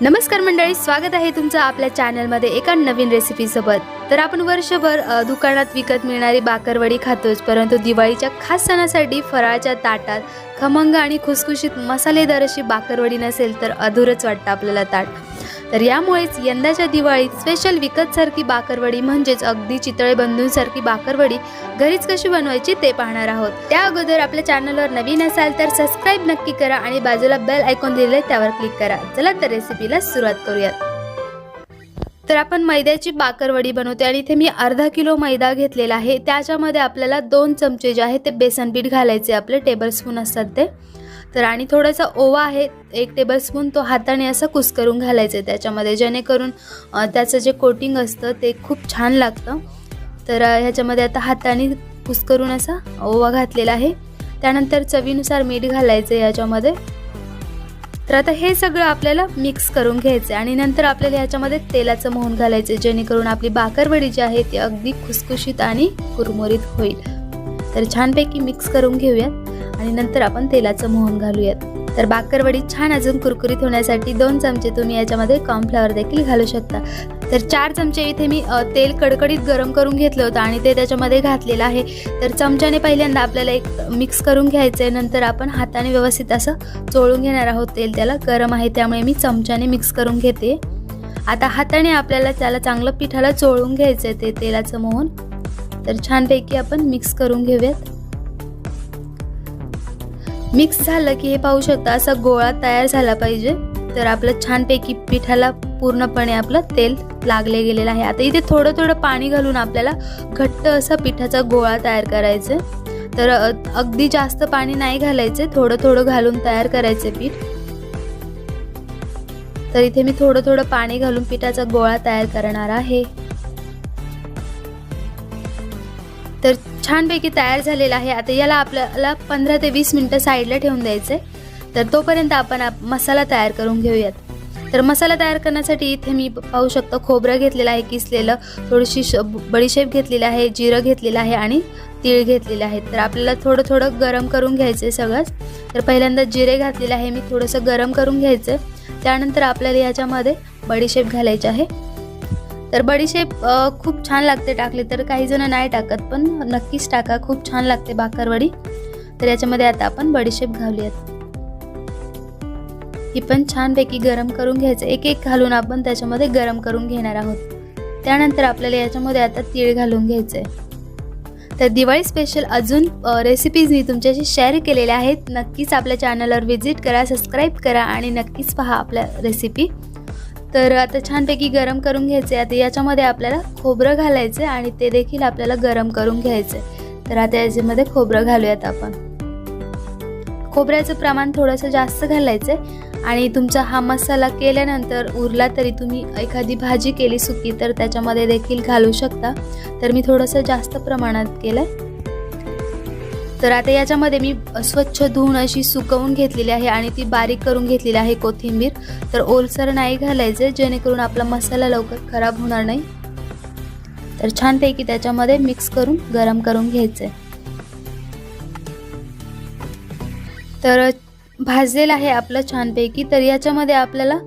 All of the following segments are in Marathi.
नमस्कार मंडळी स्वागत आहे तुमचं आपल्या चॅनलमध्ये एका नवीन रेसिपीसोबत तर आपण वर्षभर दुकानात विकत मिळणारी बाकरवडी खातोच परंतु दिवाळीच्या खास सणासाठी फराळाच्या ताटात खमंग आणि खुसखुशीत मसालेदार अशी बाकरवडी नसेल तर अधुरच वाटतं आपल्याला ताट. तर यामुळेच यंदाच्या दिवाळीत स्पेशल विकतसारखी बाकरवडी म्हणजेच अगदी चितळे बंधूंसारखी बाकरवडी घरीच कशी बनवायची ते पाहणार आहोत. त्या अगोदर आपल्या चॅनलवर नवीन असाल तर सबस्क्राईब नक्की करा आणि बाजूला बेल ऐकून दिलेलं त्यावर क्लिक करा. चला तर रेसिपीला सुरुवात करूयात. तर आपण मैद्याची बाकरवडी बनवते आणि इथे मी अर्धा किलो मैदा घेतलेला आहे. त्याच्यामध्ये आपल्याला दोन चमचे जे आहे ते बेसन पीठ घालायचे आपले टेबलस्पून असतात ते. तर आणि थोडासा ओवा आहे एक टेबलस्पून तो हाताने असं कुस्करून घालायचं आहे त्याच्यामध्ये जेणेकरून त्याचं जे कोटिंग असतं ते खूप छान लागतं. तर ह्याच्यामध्ये आता हाताने कुस्करून असा ओवा घातलेला आहे. त्यानंतर चवीनुसार मीठ घालायचं आहे याच्यामध्ये. तर आता हे सगळं आपल्याला मिक्स करून घ्यायचं आणि नंतर आपल्याला ह्याच्यामध्ये तेलाचं मोहन घालायचं जेणेकरून आपली बाकरवडी जी आहे ती अगदी खुसखुशीत आणि कुरमुरीत होईल. तर छानपैकी मिक्स करून घेऊयात आणि नंतर आपण तेलाचं मोहन घालूयात. तर बाकरवडी छान अजून कुरकुरीत होण्यासाठी दोन चमचे तुम्ही याच्यामध्ये कॉर्नफ्लॉवर देखील घालू शकता. तर चार चमचे इथे मी तेल कडकडीत गरम करून घेतलं होतं आणि ते त्याच्यामध्ये घातलेलं आहे. तर चमच्याने पहिल्यांदा आपल्याला एक मिक्स करून घ्यायचं आहे नंतर आपण हाताने व्यवस्थित असं चोळून घेणार आहोत. तेल त्याला गरम आहे त्यामुळे मी चमच्याने मिक्स करून घेते. आता हाताने आपल्याला त्याला चांगलं पिठाला चोळून घ्यायचं आहे ते तेलाचं मोहन. तर छानपैकी आपण मिक्स करून घेऊयात. मिक्स झालं की हे पाहू शकता असा गोळा तयार झाला पाहिजे. तर आपलं छानपैकी पिठाला पूर्णपणे आपलं तेल लागले गेलेलं आहे. आता इथे थोडं थोडं पाणी घालून आपल्याला घट्ट असा पिठाचा गोळा तयार करायचा तर अगदी जास्त पाणी नाही घालायचे थोडं थोडं घालून तयार करायचे पीठ. तर इथे मी थोडं थोडं पाणी घालून पिठाचा गोळा तयार करणार आहे. छानपैकी तयार झालेला आहे. आता याला आपल्याला पंधरा ते वीस मिनटं साईडला ठेवून द्यायचं आहे तर तोपर्यंत आपण आप- मसाला तयार करून घेऊयात. तर मसाला तयार करण्यासाठी इथे मी पाहू शकतो खोबरं घेतलेलं आहे किसलेलं थोडीशी श बडीशेप घेतलेली आहे जिरं घेतलेलं आहे आणि तीळ घेतलेलं आहे. तर आपल्याला थोडं थोडं गरम करून घ्यायचं आहे सगळंच. तर पहिल्यांदा जिरे घातलेलं आहे मी थोडंसं गरम करून घ्यायचं त्यानंतर आपल्याला ह्याच्यामध्ये बडीशेप घालायची आहे. तर बडीशेप खूप छान लागते टाकली तर. काही जण नाही टाकत पण नक्कीच टाका. खूप छान लागते बाकरवडी तर याच्यामध्ये आता आपण बडीशेप घालूयात. ही पण छानपैकी गरम करून घ्यायचं. एक एक घालून आपण त्याच्यामध्ये गरम करून घेणार आहोत. त्यानंतर आपल्याला याच्यामध्ये आता तीळ घालून घ्यायचं आहे तर दिवाळी स्पेशल अजून रेसिपीज मी तुमच्याशी शेअर केलेल्या आहेत. नक्कीच आपल्या चॅनलवर व्हिजिट करा सबस्क्राईब करा आणि नक्कीच पहा आपल्या रेसिपी तर आता छानपैकी गरम करून घ्यायचे. आता याच्यामध्ये आपल्याला खोबरं घालायचं आणि ते देखील आपल्याला गरम करून घ्यायचं तर आता याच्यामध्ये खोबरं घालूयात आपण. खोबऱ्याचं प्रमाण थोडंसं जास्त घालायचं आणि तुमचा हा मसाला केल्यानंतर उरला तरी तुम्ही एखादी भाजी केली सुकी तर त्याच्यामध्ये देखील घालू शकता. तर मी थोडंसं जास्त प्रमाणात केलं तर आता याच्यामध्ये मी स्वच्छ धुवून अशी सुकवून घेतलेली आहे आणि ती बारीक करून घेतलेली आहे कोथिंबीर. तर ओलसर नाही घालायचं जेणेकरून आपला मसाला लवकर खराब होणार नाही. तर छानपैकी त्याच्यामध्ये मिक्स करून गरम करून घ्यायचं. आहे तर भाजलेलं आहे आपलं छानपैकी. तर याच्यामध्ये आपल्याला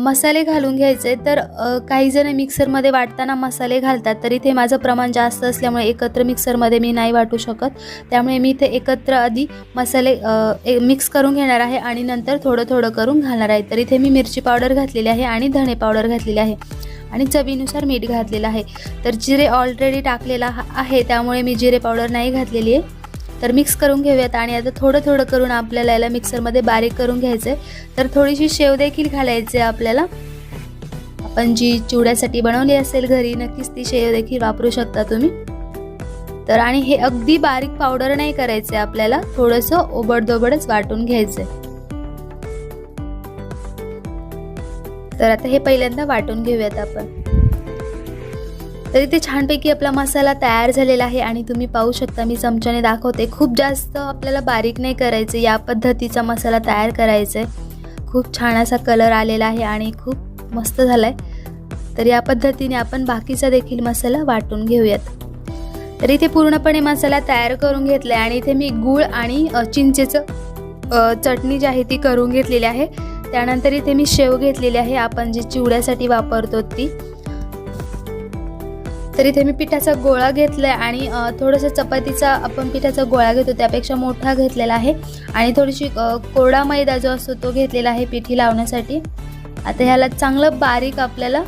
मसाले घालून घ्यायचे. तर काही जण मिक्सरमध्ये वाटताना मसाले घालतात. तर इथे माझं प्रमाण जास्त असल्यामुळे एकत्र मिक्सरमध्ये मी नाही वाटू शकत. त्यामुळे मी इथे एकत्र आधी मसाले ए- मिक्स करून घेणार आहे आणि नंतर थोडं थोडं करून घालणार आहे. तर इथे मी मिरची पावडर घातलेली आहे आणि धणे पावडर घातलेली आहे आणि चवीनुसार मीठ घातलेलं आहे. तर जिरे ऑलरेडी टाकलेला हा- आहे. त्यामुळे मी जिरे पावडर नाही घातलेली आहे. तर मिक्स करून घेऊयात आणि आता थोडं थोडं करून आपल्याला याला मिक्सरमध्ये बारीक करून घ्यायचं आहे तर थोडीशी शेव देखील घालायची आपल्याला. आपण जी चिवड्यासाठी बनवली असेल घरी नक्कीच ती शेव देखील वापरू शकता तुम्ही. तर आणि हे अगदी बारीक पावडर नाही करायचे आपल्याला. थोडंसं ओबडदोबडच वाटून घ्यायचंय. तर आता हे पहिल्यांदा वाटून घेऊयात आपण. तर इथे छानपैकी आपला मसाला तयार झालेला आहे आणि तुम्ही पाहू शकता मी चमच्याने दाखवते. खूप जास्त आपल्याला बारीक नाही करायचं या पद्धतीचा मसाला तयार करायचा आहे. खूप छान असा कलर आलेला आहे आणि खूप मस्त झाला आहे तर या पद्धतीने आपण बाकीचा देखील मसाला वाटून घेऊयात. तर इथे पूर्णपणे मसाला तयार करून घेतला आहे आणि इथे मी गूळ आणि चिंचेचं चटणी जी आहे ती करून घेतलेली आहे. त्यानंतर इथे मी शेव घेतलेली आहे. आपण जी चिवड्यासाठी वापरतो ती. तर इथे मी पिठाचा गोळा घेतला आहे आणि थोडंसं चपातीचा आपण पिठाचा गोळा घेतो त्यापेक्षा मोठा घेतलेला आहे. आणि थोडीशी कोरडा मैदा जो असतो तो घेतलेला आहे पिठी लावण्यासाठी. आता ह्याला चांगलं बारीक आपल्याला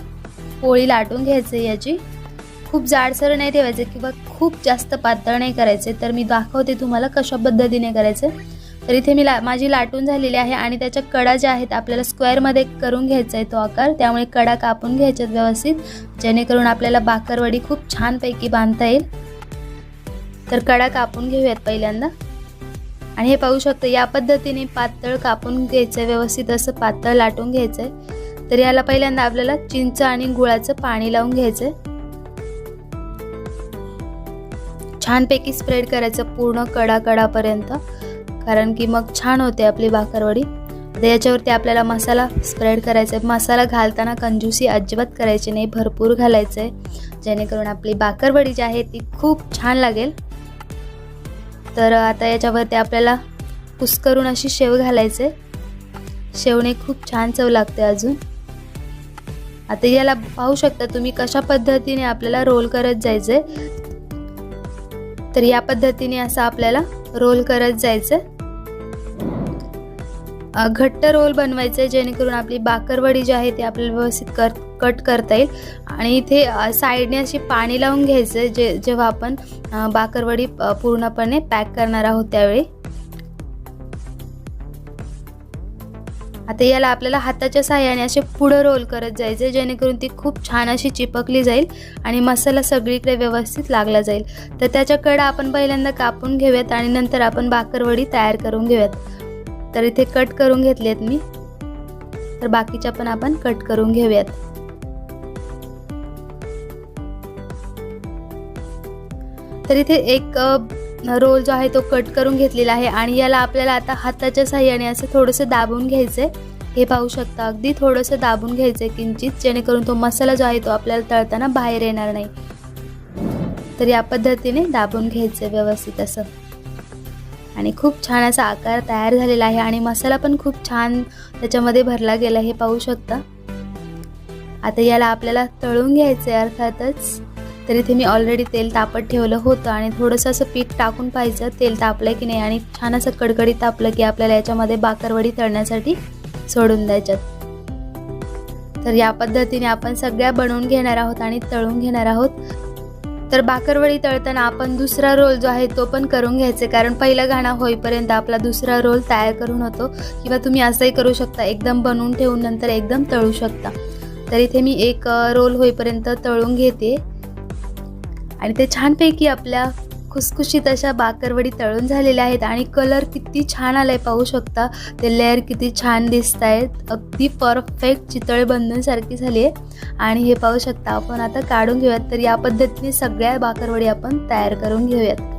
पोळी लाटून घ्यायचं याची. खूप जाडसर नाही ठेवायचं किंवा खूप जास्त पातळ नाही करायचे. तर मी दाखवते तुम्हाला कशा पद्धतीने करायचं. तर इथे मी ला माझी लाटून झालेली आहे आणि त्याच्या कडा ज्या आहेत आपल्याला स्क्वेअरमध्ये करून घ्यायचा आहे तो आकार त्यामुळे कडा कापून घ्यायच्यात व्यवस्थित जेणेकरून आपल्याला बाकरवडी खूप छानपैकी बांधता येईल. तर कडा कापून घेऊयात पहिल्यांदा. आणि हे पाहू शकतो या पद्धतीने पातळ कापून घ्यायचं आहे व्यवस्थित असं पातळ लाटून घ्यायचं आहे. तर याला पहिल्यांदा आपल्याला चिंच आणि गुळाचं पाणी लावून घ्यायचं आहे छानपैकी स्प्रेड करायचं पूर्ण कडा कडापर्यंत कारण की मग छान होते आपली भाकरवडी तर याच्यावरती आपल्याला मसाला स्प्रेड करायचा आहे मसाला घालताना कंजूसी अजिबात करायची नाही. भरपूर घालायचं आहे जेणेकरून आपली भाकरवडी जी आहे ती खूप छान लागेल. तर आता याच्यावरती आपल्याला कुस्करून अशी शेव घालायचे शेवने खूप छान चव लागते अजून. आता याला पाहू शकता तुम्ही कशा पद्धतीने आपल्याला रोल करत जायचंय. तर या पद्धतीने असं आपल्याला रोल करत जायचं घट्ट रोल बनवायचे जेणेकरून आपली बाकरवडी जी आहे ती आपल्याला व्यवस्थित कर कट करता येईल. आणि इथे साईडने अशी पाणी लावून घ्यायचं जे जेव्हा आपण बाकरवडी पूर्णपणे पॅक करणार आहोत त्यावेळी. आता याला आपल्याला हाताच्या साह्याने असे पुढं रोल करत जायचे जेणेकरून ती खूप छान अशी चिपकली जाईल आणि मसाला सगळीकडे व्यवस्थित लागला जाईल. तर त्याच्याकडं आपण पहिल्यांदा कापून घेऊयात आणि नंतर आपण बाकरवडी तयार करून घेऊयात. तर इथे कट करून घेतलेत मी. तर बाकीच्या पण आपण कट करून घेऊयात. तर इथे एक रोल जो आहे तो कट करून घेतलेला आहे आणि याला आपल्याला आता हाताच्या साह्याने असं थोडंसं दाबून घ्यायचं आहे हे पाहू शकता अगदी थोडंसं दाबून घ्यायचं आहे किंचित जेणेकरून तो मसाला जो आहे तो आपल्याला तळताना बाहेर येणार नाही. तर या पद्धतीने दाबून घ्यायचं आहे व्यवस्थित असं. आणि खूप छान असा आकार तयार झालेला आहे आणि मसाला पण खूप छान त्याच्यामध्ये भरला गेला हे पाहू शकता. आता याला आपल्याला तळून घ्यायचं आहे अर्थातच. तर इथे मी ऑलरेडी तेल तापत ठेवलं होतं आणि थोडंसं असं पीठ टाकून पाहायचं तेल तापलं की नाही आणि छान असं कडकडीत तापलं की आपल्याला याच्यामध्ये बाकरवडी तळण्यासाठी सोडून द्यायच्यात. तर या पद्धतीने आपण सगळ्या बनवून घेणार आहोत आणि तळून घेणार आहोत. तर बाकरवडी तळताना आपण दुसरा रोल जो आहे तो पण करून घ्यायचे कारण पहिला घाणा होईपर्यंत आपला दुसरा रोल तयार करून होतो किंवा तुम्ही असंही करू शकता एकदम बनवून ठेवून नंतर एकदम तळू शकता. तर इथे मी एक रोल होईपर्यंत तळून घेते. आणि ते छानपैकी आपल्या खुसखुशीत अशा बाकरवडी तळून झालेल्या आहेत आणि कलर किती छान आलाय पाहू शकता. ते लेअर किती छान दिसत आहेत अगदी परफेक्ट चितळ बंधनसारखी झाली आहे. आणि हे पाहू शकता आपण आता काढून घेऊयात. तर या पद्धतीने सगळ्या बाकरवडी आपण तयार करून घेऊयात.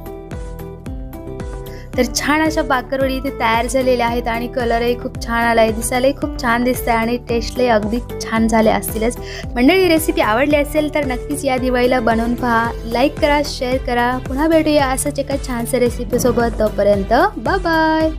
तर छान अशा बाकरवडी इथे तयार झालेल्या आहेत आणि कलरही खूप छान आला आहे दिसायलाही खूप छान दिसत आहे आणि टेस्टलाही अगदी छान झाले असतीलच. मंडळी रेसिपी आवडली असेल तर नक्कीच या दिवाळीला बनवून पहा. लाईक करा शेअर करा. पुन्हा भेटूया असंच एका छानशा रेसिपीसोबत तोपर्यंत बाय